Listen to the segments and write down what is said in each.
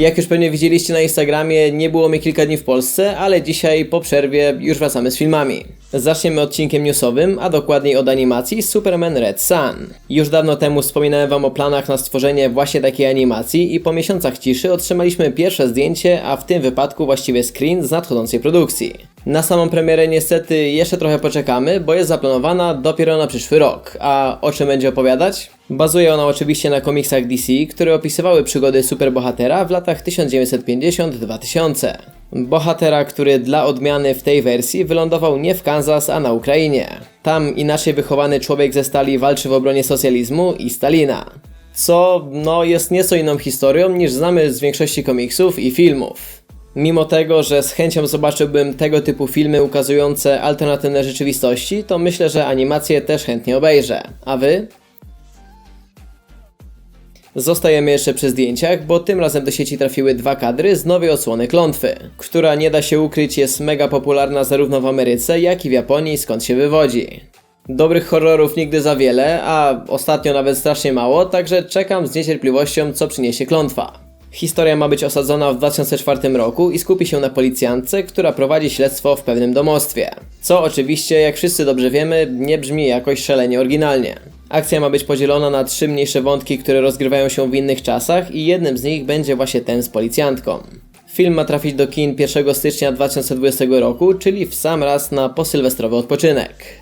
Jak już pewnie widzieliście na Instagramie, nie było mnie kilka dni w Polsce, ale dzisiaj po przerwie już wracamy z filmami. Zaczniemy odcinkiem newsowym, a dokładniej od animacji Superman Red Sun. Już dawno temu wspominałem wam o planach na stworzenie właśnie takiej animacji i po miesiącach ciszy otrzymaliśmy pierwsze zdjęcie, a w tym wypadku właściwie screen z nadchodzącej produkcji. Na samą premierę niestety jeszcze trochę poczekamy, bo jest zaplanowana dopiero na przyszły rok. A o czym będzie opowiadać? Bazuje ona oczywiście na komiksach DC, które opisywały przygody superbohatera w latach 1950-2000. Bohatera, który dla odmiany w tej wersji wylądował nie w Kansas, a na Ukrainie. Tam inaczej wychowany człowiek ze stali walczy w obronie socjalizmu i Stalina. Co, no, jest nieco inną historią niż znamy z większości komiksów i filmów. Mimo tego, że z chęcią zobaczyłbym tego typu filmy ukazujące alternatywne rzeczywistości, to myślę, że animacje też chętnie obejrzę. A wy? Zostajemy jeszcze przy zdjęciach, bo tym razem do sieci trafiły dwa kadry z nowej odsłony Klątwy, która nie da się ukryć jest mega popularna zarówno w Ameryce, jak i w Japonii, skąd się wywodzi. Dobrych horrorów nigdy za wiele, a ostatnio nawet strasznie mało, także czekam z niecierpliwością, co przyniesie Klątwa. Historia ma być osadzona w 2004 roku i skupi się na policjantce, która prowadzi śledztwo w pewnym domostwie. Co oczywiście, jak wszyscy dobrze wiemy, nie brzmi jakoś szalenie oryginalnie. Akcja ma być podzielona na trzy mniejsze wątki, które rozgrywają się w innych czasach i jednym z nich będzie właśnie ten z policjantką. Film ma trafić do kin 1 stycznia 2020 roku, czyli w sam raz na posylwestrowy odpoczynek.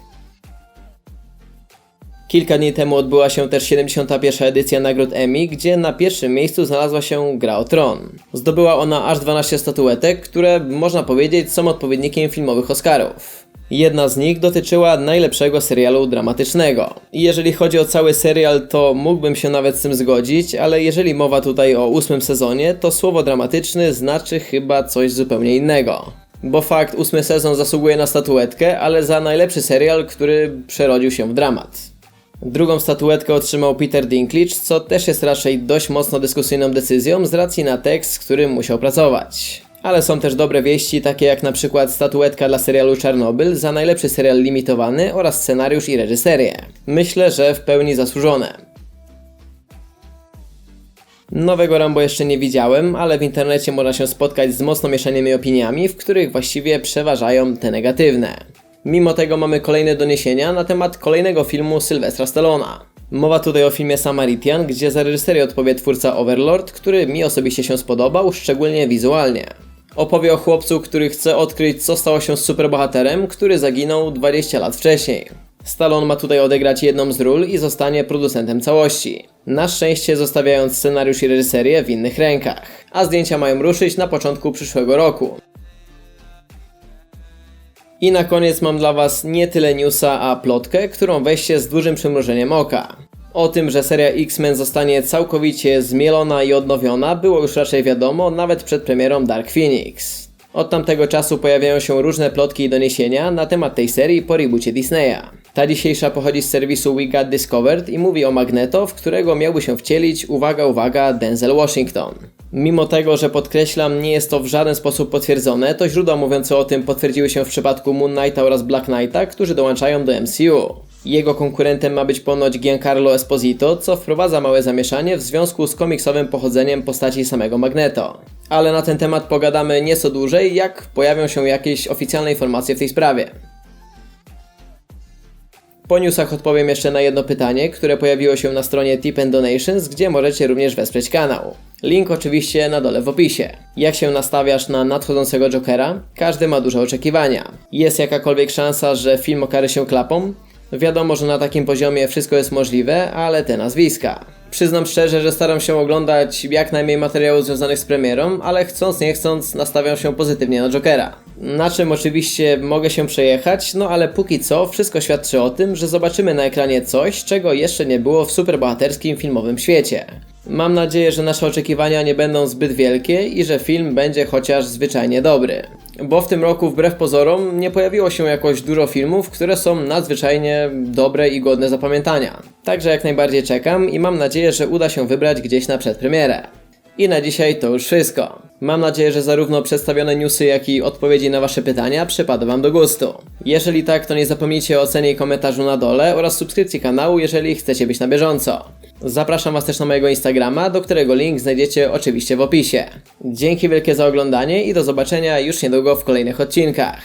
Kilka dni temu odbyła się też 71. edycja nagród Emmy, gdzie na pierwszym miejscu znalazła się Gra o Tron. Zdobyła ona aż 12 statuetek, które można powiedzieć są odpowiednikiem filmowych Oscarów. Jedna z nich dotyczyła najlepszego serialu dramatycznego. I jeżeli chodzi o cały serial, to mógłbym się nawet z tym zgodzić, ale jeżeli mowa tutaj o ósmym sezonie, to słowo dramatyczny znaczy chyba coś zupełnie innego. Bo fakt, ósmy sezon zasługuje na statuetkę, ale za najlepszy serial, który przerodził się w dramat. Drugą statuetkę otrzymał Peter Dinklage, co też jest raczej dość mocno dyskusyjną decyzją z racji na tekst, z którym musiał pracować. Ale są też dobre wieści, takie jak na przykład statuetka dla serialu Czarnobyl za najlepszy serial limitowany oraz scenariusz i reżyserię. Myślę, że w pełni zasłużone. Nowego Rambo jeszcze nie widziałem, ale w internecie można się spotkać z mocno mieszanymi opiniami, w których właściwie przeważają te negatywne. Mimo tego mamy kolejne doniesienia na temat kolejnego filmu Sylwestra Stallona. Mowa tutaj o filmie Samaritian, gdzie za reżyserię odpowie twórca Overlord, który mi osobiście się spodobał, szczególnie wizualnie. Opowie o chłopcu, który chce odkryć, co stało się z superbohaterem, który zaginął 20 lat wcześniej. Stallone ma tutaj odegrać jedną z ról i zostanie producentem całości. Na szczęście zostawiając scenariusz i reżyserię w innych rękach. A zdjęcia mają ruszyć na początku przyszłego roku. I na koniec mam dla Was nie tyle newsa, a plotkę, którą weźcie z dużym przymrużeniem oka. O tym, że seria X-Men zostanie całkowicie zmielona i odnowiona było już raczej wiadomo nawet przed premierą Dark Phoenix. Od tamtego czasu pojawiają się różne plotki i doniesienia na temat tej serii po reboocie Disneya. Ta dzisiejsza pochodzi z serwisu We Got Discovered i mówi o Magneto, w którego miałby się wcielić, uwaga, uwaga, Denzel Washington. Mimo tego, że podkreślam, nie jest to w żaden sposób potwierdzone, to źródła mówiące o tym potwierdziły się w przypadku Moon Knighta oraz Black Knighta, którzy dołączają do MCU. Jego konkurentem ma być ponoć Giancarlo Esposito, co wprowadza małe zamieszanie w związku z komiksowym pochodzeniem postaci samego Magneto. Ale na ten temat pogadamy nieco dłużej, jak pojawią się jakieś oficjalne informacje w tej sprawie. Po newsach odpowiem jeszcze na jedno pytanie, które pojawiło się na stronie Tip and Donations, gdzie możecie również wesprzeć kanał. Link oczywiście na dole w opisie. Jak się nastawiasz na nadchodzącego Jokera? Każdy ma duże oczekiwania. Jest jakakolwiek szansa, że film okaże się klapą? Wiadomo, że na takim poziomie wszystko jest możliwe, ale te nazwiska. Przyznam szczerze, że staram się oglądać jak najmniej materiałów związanych z premierą, ale chcąc nie chcąc nastawiam się pozytywnie na Jokera. Na czym oczywiście mogę się przejechać, no ale póki co wszystko świadczy o tym, że zobaczymy na ekranie coś, czego jeszcze nie było w superbohaterskim filmowym świecie. Mam nadzieję, że nasze oczekiwania nie będą zbyt wielkie i że film będzie chociaż zwyczajnie dobry. Bo w tym roku, wbrew pozorom, nie pojawiło się jakoś dużo filmów, które są nadzwyczajnie dobre i godne zapamiętania. Także jak najbardziej czekam i mam nadzieję, że uda się wybrać gdzieś na przedpremierę. I na dzisiaj to już wszystko. Mam nadzieję, że zarówno przedstawione newsy, jak i odpowiedzi na Wasze pytania przypadły Wam do gustu. Jeżeli tak, to nie zapomnijcie o ocenie i komentarzu na dole oraz subskrypcji kanału, jeżeli chcecie być na bieżąco. Zapraszam Was też na mojego Instagrama, do którego link znajdziecie oczywiście w opisie. Dzięki wielkie za oglądanie i do zobaczenia już niedługo w kolejnych odcinkach.